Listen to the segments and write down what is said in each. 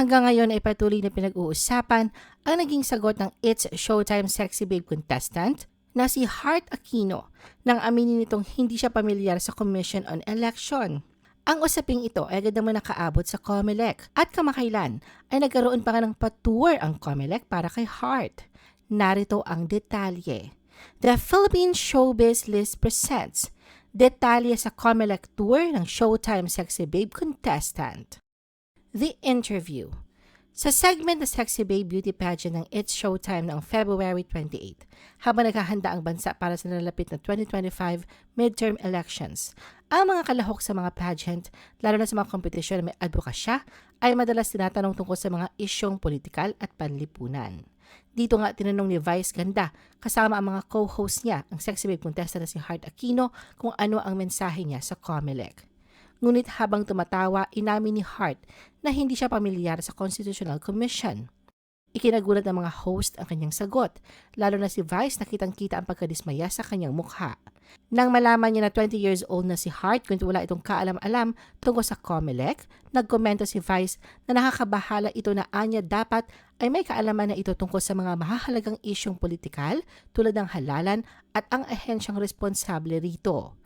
Hanggang ngayon ay patuloy na pinag-uusapan ang naging sagot ng It's Showtime Sexy Babe contestant na si Heart Aquino nang aminin nitong hindi siya pamilyar sa Commission on Election. Ang usaping ito ay agad naman nakaabot sa COMELEC at kamakailan ay nagkaroon pa nga ng patour ang COMELEC para kay Heart. Narito ang detalye. The Philippine Showbiz List presents detalye sa COMELEC tour ng Showtime Sexy Babe contestant. The Interview Sa segment na Sexy Babe Beauty Pageant ng It's Showtime noong February 28, habang naghahanda ang bansa para sa nalalapit na 2025 midterm elections, ang mga kalahok sa mga pageant, lalo na sa mga kompetisyon na may advokasya, ay madalas tinatanong tungkol sa mga isyong politikal at panlipunan. Dito nga tinanong ni Vice Ganda kasama ang mga co-host niya, ang sexy babe contestant na si Heart Aquino, kung ano ang mensahe niya sa COMELEC. Ngunit habang tumatawa, inamin ni Hart na hindi siya pamilyar sa Constitutional Commission. Ikinagulat ng mga host ang kanyang sagot, lalo na si Vice nakitang-kita ang pagkadismaya sa kanyang mukha. Nang malaman niya na 20 years old na si Hart kung wala itong kaalam-alam tungkol sa COMELEC, nagkomento si Vice na nakakabahala ito na anya dapat ay may kaalaman na ito tungkol sa mga mahahalagang isyong politikal tulad ng halalan at ang ahensyang responsable rito.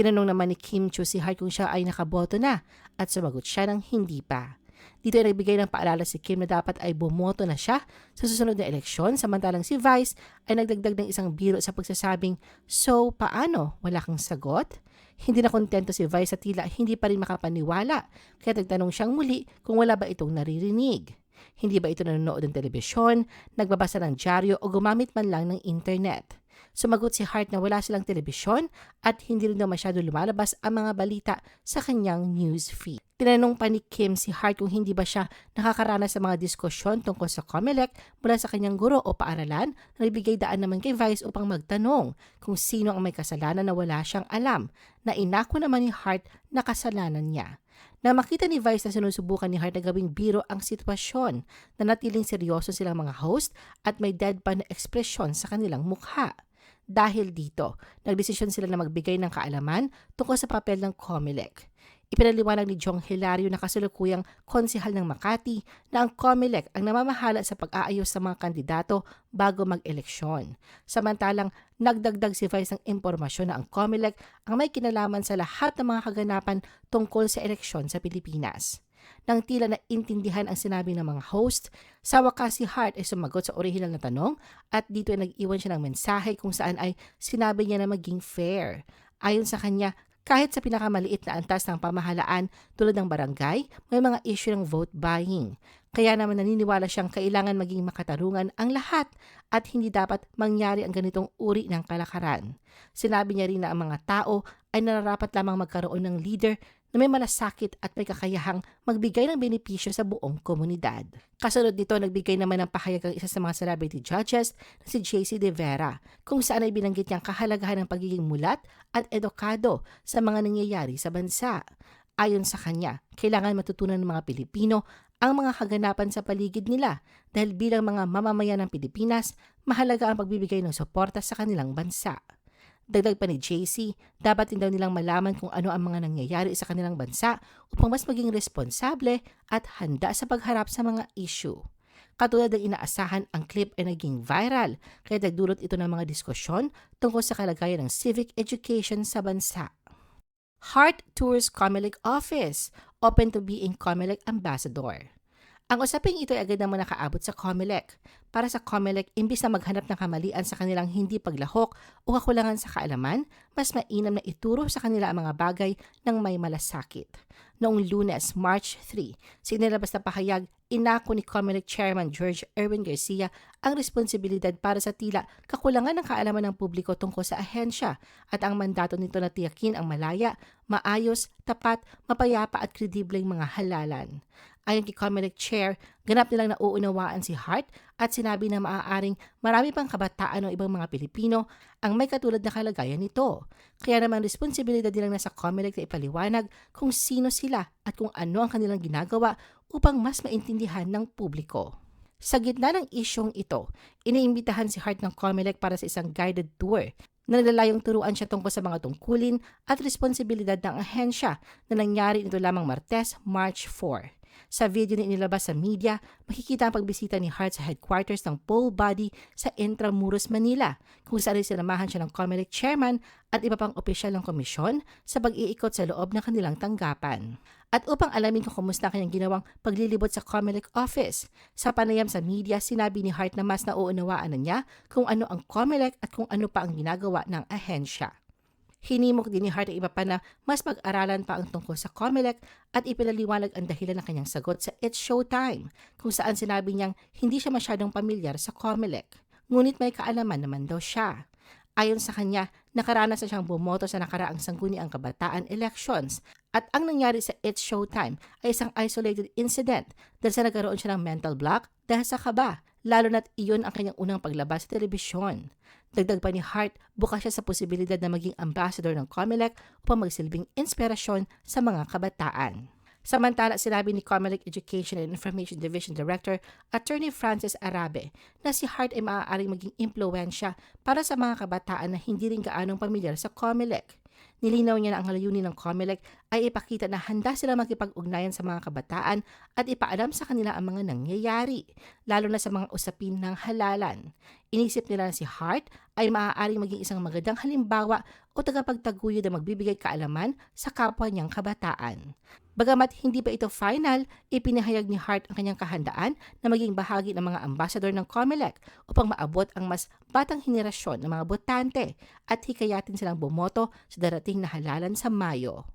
Tinanong naman ni Kim Chiu si Hart kung siya ay nakaboto na at sumagot siya ng hindi pa. Dito ay nagbigay ng paalala si Kim na dapat ay bumoto na siya sa susunod na eleksyon samantalang si Vice ay nagdagdag ng isang biro sa pagsasabing, So, paano? Wala kang sagot? Hindi na kontento si Vice sa tila hindi pa rin makapaniwala kaya nagtanong siyang muli kung wala ba itong naririnig. Hindi ba ito nanonood ng telebisyon, nagbabasa ng dyaryo o gumamit man lang ng internet? Sumagot si Hart na wala silang telebisyon at hindi rin daw masyado lumalabas ang mga balita sa kanyang news feed. Tinanong pa ni Kim si Hart kung hindi ba siya nakakaranas sa mga diskusyon tungkol sa COMELEC mula sa kanyang guro o paaralan na nagbigay daan naman kay Vice upang magtanong kung sino ang may kasalanan na wala siyang alam na inako naman ni Hart na kasalanan niya. Na makita ni Vice na sinusubukan ni Hart na gawing biro ang sitwasyon na natiling seryoso silang mga host at may deadpan na ekspresyon sa kanilang mukha. Dahil dito, nagdesisyon sila na magbigay ng kaalaman tungkol sa papel ng COMELEC. Ipinaliwanag ni Jong Hilario na kasalukuyang konsihal ng Makati na ang COMELEC ang namamahala sa pag-aayos sa mga kandidato bago mag-eleksyon. Samantalang nagdagdag si Vice ng impormasyon na ang COMELEC ang may kinalaman sa lahat ng mga kaganapan tungkol sa eleksyon sa Pilipinas. Nang tila na intindihan ang sinabi ng mga host, sa wakas si Hart ay sumagot sa original na tanong at dito ay nag-iwan siya ng mensahe kung saan ay sinabi niya na maging fair. Ayon sa kanya, kahit sa pinakamaliit na antas ng pamahalaan tulad ng barangay, may mga issue ng vote buying. Kaya naman naniniwala siyang kailangan maging makatarungan ang lahat at hindi dapat mangyari ang ganitong uri ng kalakaran. Sinabi niya rin na ang mga tao ay nararapat lamang magkaroon ng leader na may malasakit at may kakayahang magbigay ng benepisyo sa buong komunidad. Kasunod nito, nagbigay naman ng pahayag ang isa sa mga celebrity judges na si JC De Vera, kung saan ay binanggit niyang kahalagahan ng pagiging mulat at edukado sa mga nangyayari sa bansa. Ayon sa kanya, kailangan matutunan ng mga Pilipino ang mga kaganapan sa paligid nila dahil bilang mga mamamayan ng Pilipinas, mahalaga ang pagbibigay ng suporta sa kanilang bansa. Dagdag pa ni JC, dapat din daw nilang malaman kung ano ang mga nangyayari sa kanilang bansa upang mas maging responsable at handa sa pagharap sa mga issue. Katulad ng inaasahan, ang clip ay naging viral kaya nagdulot ito ng mga diskusyon tungkol sa kalagayan ng civic education sa bansa. Heart Tours Comelec Office, open to being Comelec Ambassador. Ang usaping ito ay agad naman nakaabot sa COMELEC. Para sa COMELEC, imbis na maghanap ng kamalian sa kanilang hindi paglahok o kakulangan sa kaalaman, mas mainam na ituro sa kanila ang mga bagay ng may malasakit. Noong lunes, March 3, sinilabas na pahayag, inako ni COMELEC Chairman George Erwin Garcia ang responsibilidad para sa tila kakulangan ng kaalaman ng publiko tungkol sa ahensya at ang mandato nito na tiyakin ang malaya, maayos, tapat, mapayapa at kredibleng mga halalan. Ayon kay Comelec Chair, ganap nilang nauunawaan si Hart at sinabi na maaaring marami pang kabataan o ibang mga Pilipino ang may katulad na kalagayan nito. Kaya naman responsibilidad nilang nasa Comelec na ipaliwanag kung sino sila at kung ano ang kanilang ginagawa upang mas maintindihan ng publiko. Sa gitna ng isyong ito, iniimbitahan si Hart ng Comelec para sa isang guided tour na naglalayong turuan siya tungkol sa mga tungkulin at responsibilidad ng ahensya na nangyari nito lamang Martes, March 4. Sa video na inilabas sa media, makikita ang pagbisita ni Hart sa headquarters ng Pole Body sa Intramuros, Manila, kung saan sinamahan siya ng COMELEC chairman at iba pang opisyal ng komisyon sa pag-iikot sa loob ng kanilang tanggapan. At upang alamin kung kumusta ang kanyang ginawang paglilibot sa COMELEC office, sa panayam sa media, sinabi ni Hart na mas nauunawaan na niya kung ano ang COMELEC at kung ano pa ang ginagawa ng ahensya. Hinimok din ni Hart ang iba pa na mas mag-aralan pa ang tungkol sa COMELEC at ipinaliwanag ang dahilan ng kanyang sagot sa It's Showtime, kung saan sinabi niyang hindi siya masyadong pamilyar sa COMELEC. Ngunit may kaalaman naman daw siya. Ayon sa kanya, nakaranas na siyang bumoto sa nakaraang sangguniang kabataan elections at ang nangyari sa It's Showtime ay isang isolated incident dahil sa nagkaroon siya ng mental block dahil sa kaba, lalo na't iyon ang kanyang unang paglabas sa telebisyon. Dagdag pa ni Hart, bukas siya sa posibilidad na maging ambassador ng COMELEC upang magsilbing inspirasyon sa mga kabataan. Samantala, sinabi ni COMELEC Education and Information Division Director Attorney Francis Arabe na si Hart ay maaaring maging impluensya para sa mga kabataan na hindi rin gaanong pamilyar sa COMELEC. Nilinaw niya na ang layunin ng COMELEC ay ipakita na handa sila makipag-ugnayan sa mga kabataan at ipaalam sa kanila ang mga nangyayari, lalo na sa mga usapin ng halalan. Inisip nila na si Hart ay maaaring maging isang magandang halimbawa o tagapagtaguyod na magbibigay kaalaman sa kapwa niyang kabataan. Bagamat hindi pa ito final, ipinahayag ni Hart ang kanyang kahandaan na maging bahagi ng mga ambasador ng COMELEC upang maabot ang mas batang henerasyon ng mga botante at hikayatin silang bumoto sa darating na halalan sa Mayo.